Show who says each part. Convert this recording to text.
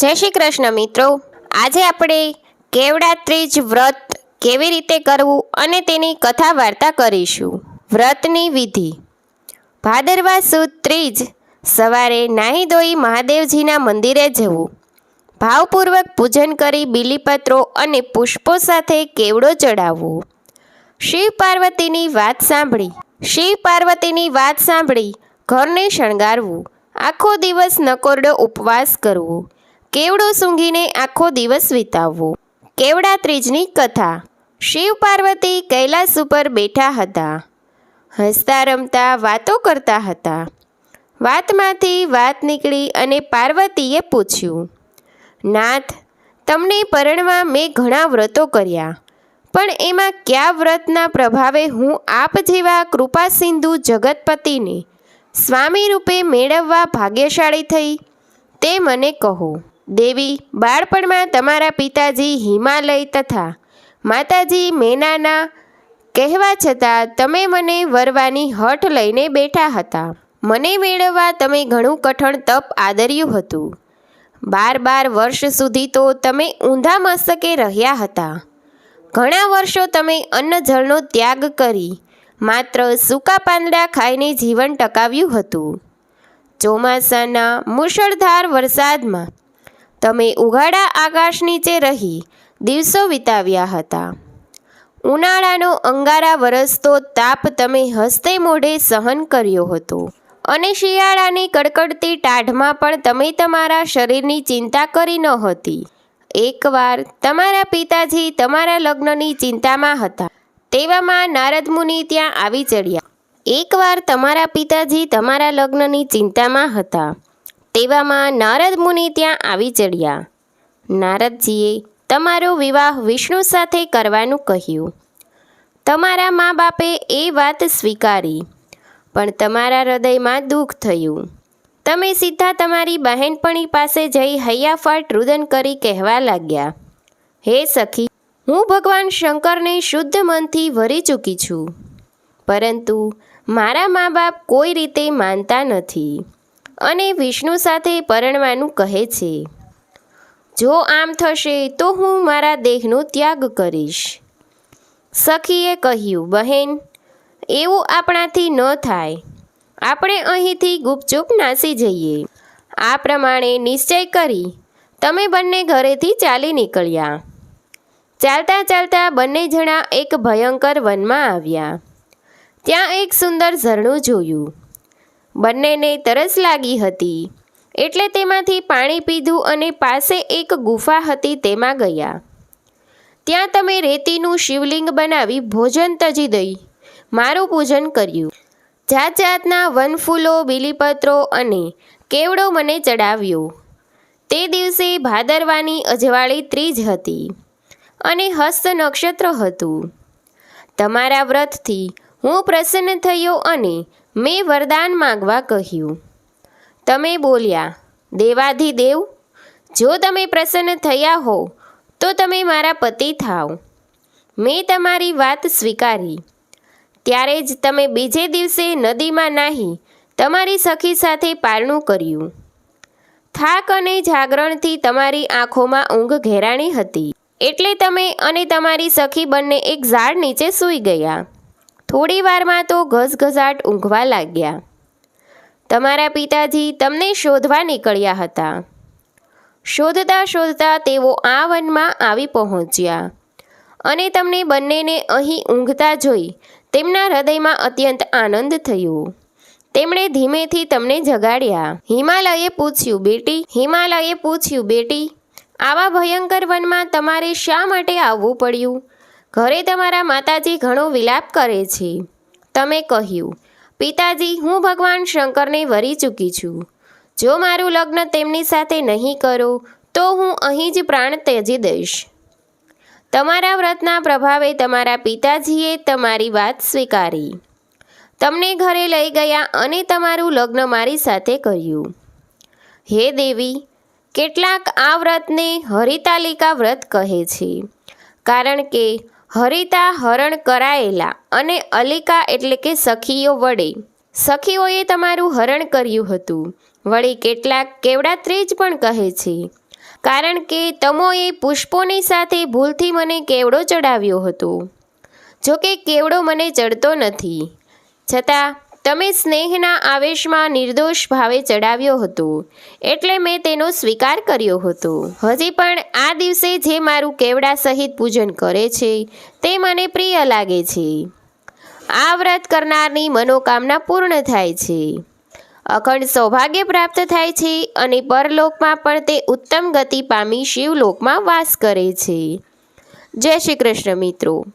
Speaker 1: જય શ્રી કૃષ્ણ મિત્રો. આજે આપણે કેવડા ત્રીજ વ્રત કેવી રીતે કરવું અને તેની કથા વાર્તા કરીશું. વ્રતની વિધિ. ભાદરવા સુદ ત્રીજ, સવારે નાહી ધોઈ મહાદેવજીના મંદિરે જવું. ભાવપૂર્વક પૂજન કરી બીલીપત્રો અને પુષ્પો સાથે કેવડો ચડાવવો. શિવ પાર્વતીની વાત સાંભળી. શિવ પાર્વતીની વાત સાંભળી ઘરને શણગારવું. આખો દિવસ નકોરડો ઉપવાસ કરવો. કેવડો સૂંઘીને આખો દિવસ વિતાવવો? કેવડા ત્રીજની કથા? શિવ પાર્વતી કૈલાસ ઉપર બેઠા હતા. હસતા રમતા વાતો કરતા હતા. વાતમાંથી વાત નીકળી અને પાર્વતીએ પૂછ્યું, નાથ, તમને પરણવા મેં ઘણા વ્રતો કર્યા, પણ એમાં કયા વ્રતના પ્રભાવે હું આપ જેવા કૃપા સિંધુ જગતપતિને સ્વામી રૂપે મેળવવા ભાગ્યશાળી થઈ? તે મને કહો. દેવી બાળપણમાં તમારા પિતાજી હિમાલય તથા માતાજી મેનાના કહેવા છતાં તમે મને વરવાની હઠ લઈને બેઠા હતા. મને મેળવવા તમે ઘણું કઠણ તપ આદર્યું હતું. બાર બાર વર્ષ સુધી તો તમે ઊંધા મસ્તકે રહ્યા હતા. ઘણા વર્ષો તમે અન્ન જળનો ત્યાગ કરી, માત્ર સૂકા પાંદડા ખાઈને જીવન ટકાવ્યું હતું. ચોમાસાના મુશળધાર વરસાદમાં તમે ઉઘાડા આકાશ નીચે રહી દિવસો વિતાવ્યા હતા. ઉનાળાનો અંગારા વરસતો તાપ તમે હસ્તે મોઢે સહન કર્યો હતો. અને શિયાળાની કડકડતી ટાઢમાં પણ તમે તમારા શરીરની ચિંતા કરી નહોતી એકવાર તમારા પિતાજી તમારા લગ્નની ચિંતામાં હતા. તેવામાં નારદ મુનિ ત્યાં આવી ચડ્યા. એકવાર તમારા પિતાજી તમારા લગ્નની ચિંતામાં હતા. તેવામાં નારદ મુનિ ત્યાં આવી ચડ્યા. નારદજીએ તમારો વિવાહ વિષ્ણુ સાથે કરવાનું કહ્યું. તમારા મા બાપે એ વાત સ્વીકારી, પણ તમારા હૃદયમાં દુઃખ થયું. તમે સીધા તમારી બહેનપણી પાસે જઈ હૈયાફાટ રુદન કરી કહેવા લાગ્યા. હે સખી, હું ભગવાન શંકરને શુદ્ધ મનથી વરી ચૂકી છું. પરંતુ મારા મા બાપ કોઈ રીતે માનતા નથી. અને વિષ્ણુ સાથે પરણવાનું કહે છે, જો આમ થશે તો હું મારા દેહનો ત્યાગ કરીશ. સખીએ કહ્યું, બહેન, એવું આપણાથી ન થાય. આપણે અહીંથી ગુપચુપ નાસી જઈએ. આ પ્રમાણે નિશ્ચય કરી તમે બંને ઘરેથી ચાલી નીકળ્યા. ચાલતા ચાલતા બંને જણા એક ભયંકર વનમાં આવ્યા. ત્યાં એક સુંદર ઝરણું જોયું. બંનેને તરસ લાગી હતી. એટલે તેમાંથી પાણી પીધું અને પાસે એક ગુફા હતી તેમાં ગયા. ત્યાં તમે રેતીનું શિવલિંગ બનાવી ભોજન તજી દઈ. મારું પૂજન કર્યું. જાત જાતના વનફૂલો, બીલીપત્રો અને કેવડો મને ચડાવ્યો. તે દિવસે ભાદરવાની અજવાળી ત્રીજ હતી અને હસ્ત નક્ષત્ર હતું. તમારા વ્રતથી હું પ્રસન્ન થયો અને મેં વરદાન માગવા કહ્યું. તમે બોલ્યા, દેવાધિદેવ, જો તમે પ્રસન્ન થયા હો, તો તમે મારા પતિ થાવ. મેં તમારી વાત સ્વીકારી. ત્યારે જ તમે બીજે દિવસે નદીમાં નાહી તમારી સખી સાથે પારણું કર્યું. થાક અને જાગરણથી તમારી આંખોમાં ઊંઘ ઘેરાણી હતી. એટલે તમે અને તમારી સખી બંને એક ઝાડ નીચે સૂઈ ગયા. થોડી વારમાં તો ઘસઘસાટ ઊંઘવા લાગ્યા. તમારા પિતાજી તમને શોધવા નીકળ્યા હતા. શોધતા શોધતા તેઓ આ વનમાં આવી પહોંચ્યા અને તમને બંનેને અહીં ઊંઘતા જોઈ તેમના હૃદયમાં અત્યંત આનંદ થયો. તેમણે ધીમેથી તમને જગાડ્યા. હિમાલયે પૂછ્યું, બેટી, હિમાલયે પૂછ્યું, બેટી, આવા ભયંકર વનમાં તમારે શા માટે આવવું પડ્યું? ઘરે તમારા માતાજી ઘણો વિલાપ કરે છે. તમે કહ્યું, પિતાજી, હું ભગવાન શંકરને વરી ચૂકી છું. જો મારું લગ્ન તેમની સાથે નહીં કરો, તો હું અહીં જ પ્રાણ ત્યજી દઈશ. તમારા વ્રતના પ્રભાવે તમારા પિતાજીએ તમારી વાત સ્વીકારી. તમને ઘરે લઈ ગયા અને તમારું લગ્ન મારી સાથે કર્યું. હે દેવી, કેટલાક આ વ્રતને હરિતાલિકા વ્રત કહે છે. કારણ કે હરિતા હરણ કરાયેલા અને અલિકા એટલે કે સખીઓ વડે. સખીઓએ તમારું હરણ કર્યું હતું. વળી કેટલાક કેવડા ત્રીજ પણ કહે છે. કારણ કે તમોએ પુષ્પોની સાથે ભૂલથી મને કેવડો ચડાવ્યો હતો. જો કે કેવડો મને ચડતો નથી. છતાં તમે સ્નેહના આવેશમાં નિર્દોષ ભાવે ચડાવ્યો હતો, એટલે મેં તેનો સ્વીકાર કર્યો હતો. હજી પણ આ દિવસે જે મારું કેવડા સહિત પૂજન કરે છે, તે મને પ્રિય લાગે છે. આ વ્રત કરનારની મનોકામના પૂર્ણ થાય છે. અખંડ સૌભાગ્ય પ્રાપ્ત થાય છે અને પરલોકમાં પણ તે ઉત્તમ ગતિ પામી શિવલોકમાં વાસ કરે છે. જય શ્રી કૃષ્ણ મિત્રો.